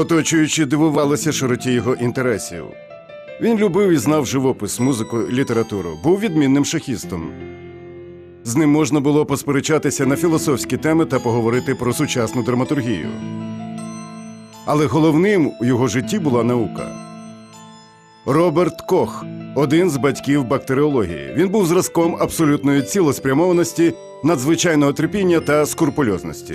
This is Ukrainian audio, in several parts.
Оточуючи дивувалися широті його інтересів. Він любив і знав живопис, музику, літературу, був відмінним шахістом. З ним можна було посперечатися на філософські теми та поговорити про сучасну драматургію. Але головним у його житті була наука. Роберт Кох один з батьків бактеріології. Він був зразком абсолютної цілеспрямованості, надзвичайного терпіння та скрупульозності.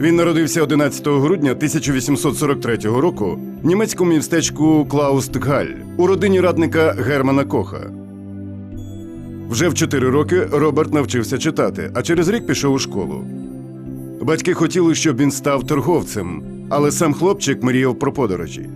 Він народився 11 грудня 1843 року в німецькому містечку Клаустгаль у родині радника Германа Коха. Вже в 4 роки Роберт навчився читати, а через рік пішов у школу. Батьки хотіли, щоб він став торговцем, але сам хлопчик мріяв про подорожі.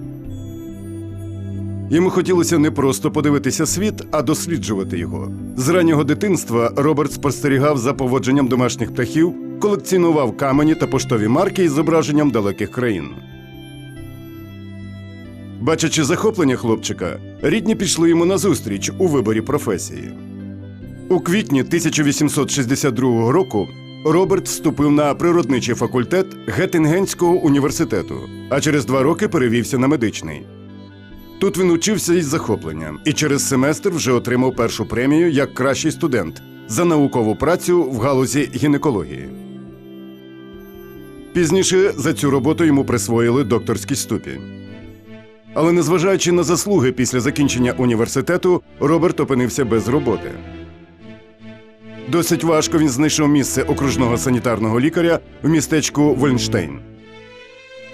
Йому хотілося не просто подивитися світ, а досліджувати його. З раннього дитинства Роберт спостерігав за поводженням домашніх птахів, колекціонував камені та поштові марки із зображенням далеких країн. Бачачи захоплення хлопчика, рідні пішли йому назустріч у виборі професії. У квітні 1862 року Роберт вступив на природничий факультет Геттингенського університету, а через два роки перевівся на медичний. Тут він учився із захопленням і через семестр вже отримав першу премію як кращий студент за наукову працю в галузі гінекології. Пізніше за цю роботу йому присвоїли докторський ступінь. Але незважаючи на заслуги після закінчення університету, Роберт опинився без роботи. Досить важко він знайшов місце окружного санітарного лікаря в містечку Вольнштейн.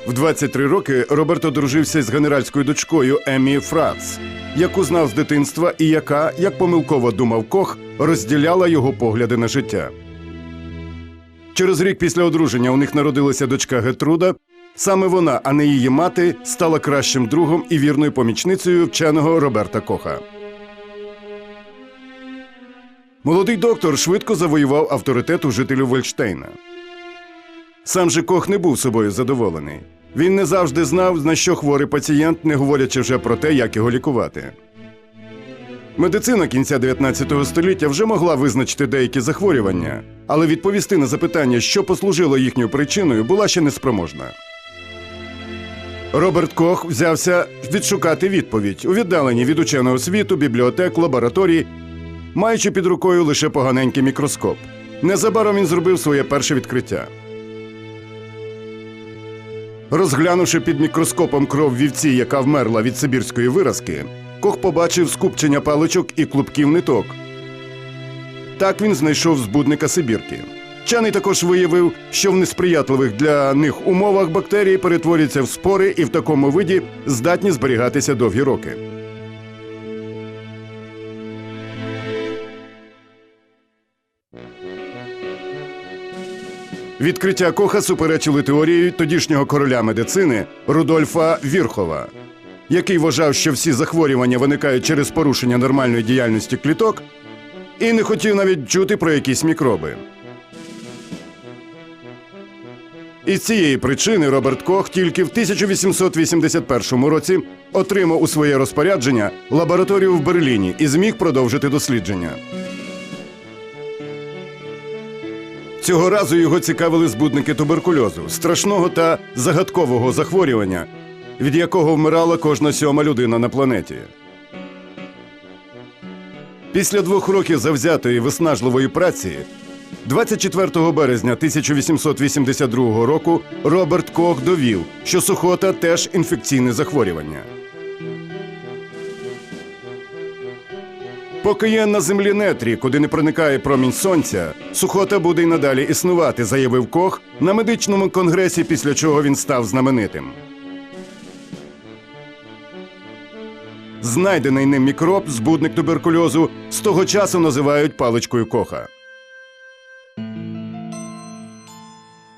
В 23 роки Роберт одружився з генеральською дочкою Емі Фрац, яку знав з дитинства і яка, як помилково думав Кох, розділяла його погляди на життя. Через рік після одруження у них народилася дочка Гетруда. Саме вона, а не її мати, стала кращим другом і вірною помічницею вченого Роберта Коха. Молодий доктор швидко завоював авторитет у жителів Вольштейна. Сам же Кох не був собою задоволений. Він не завжди знав, на що хворий пацієнт, не говорячи вже про те, як його лікувати. Медицина кінця 19 століття вже могла визначити деякі захворювання, але відповісти на запитання, що послужило їхньою причиною, була ще неспроможна. Роберт Кох взявся відшукати відповідь у віддаленні від ученого світу, бібліотек, лабораторій, маючи під рукою лише поганенький мікроскоп. Незабаром він зробив своє перше відкриття. Розглянувши під мікроскопом кров вівці, яка вмерла від сибірської виразки, Кох побачив скупчення паличок і клубків ниток. Так він знайшов збудника Сибірки. Вчений також виявив, що в несприятливих для них умовах бактерії перетворюються в спори і в такому виді здатні зберігатися довгі роки. Відкриття Коха суперечили теорії тодішнього короля медицини Рудольфа Вірхова, який вважав, що всі захворювання виникають через порушення нормальної діяльності кліток, і не хотів навіть чути про якісь мікроби. Із цієї причини Роберт Кох тільки в 1881 році отримав у своє розпорядження лабораторію в Берліні і зміг продовжити дослідження. Цього разу його цікавили збудники туберкульозу, страшного та загадкового захворювання, від якого вмирала кожна сьома людина на планеті. Після двох років завзятої виснажливої праці, 24 березня 1882 року Роберт Кох довів, що сухота теж інфекційне захворювання. Поки є на землі нетрі, куди не проникає промінь сонця, сухота буде й надалі існувати, заявив Кох на медичному конгресі, після чого він став знаменитим. Знайдений ним мікроб, збудник туберкульозу, з того часу називають паличкою Коха.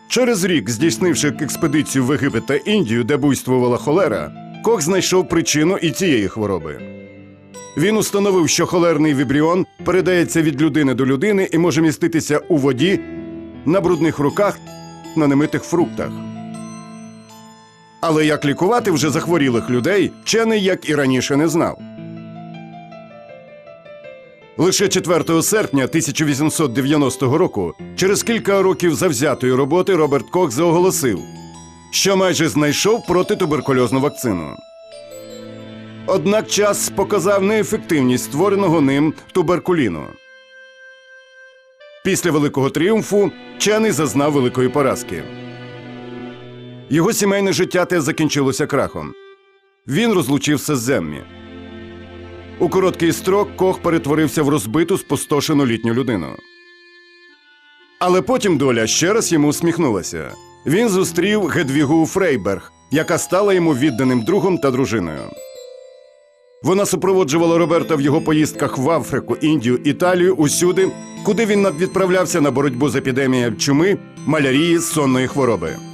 Через рік, здійснивши експедицію в Єгипет та Індію, де буйствувала холера, Кох знайшов причину і цієї хвороби. Він установив, що холерний вібріон передається від людини до людини і може міститися у воді, на брудних руках, на немитих фруктах. Але як лікувати вже захворілих людей, вчений, як і раніше, не знав. Лише 4 серпня 1890 року, через кілька років завзятої роботи, Роберт Кох заоголосив, що майже знайшов протитуберкульозну вакцину. Однак час показав неефективність створеного ним туберкуліну. Після великого тріумфу вчений зазнав великої поразки. Його сімейне життя теж закінчилося крахом. Він розлучився з Земмі. У короткий строк Кох перетворився в розбиту, спустошену літню людину. Але потім доля ще раз йому усміхнулася. Він зустрів Гедвігу Фрейберг, яка стала йому відданим другом та дружиною. Вона супроводжувала Роберта в його поїздках в Африку, Індію, Італію, усюди, куди він відправлявся на боротьбу з епідемією чуми, малярії, сонної хвороби.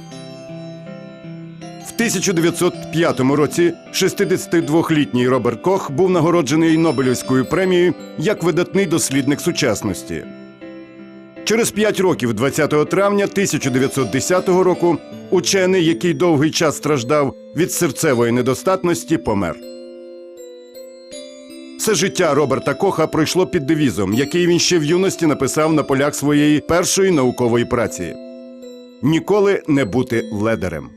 В 1905 році 62-літній Роберт Кох був нагороджений Нобелівською премією як видатний дослідник сучасності. Через п'ять років, 20 травня 1910 року, учений, який довгий час страждав від серцевої недостатності, помер. Все життя Роберта Коха пройшло під девізом, який він ще в юності написав на полях своєї першої наукової праці: Ніколи не бути ледерем.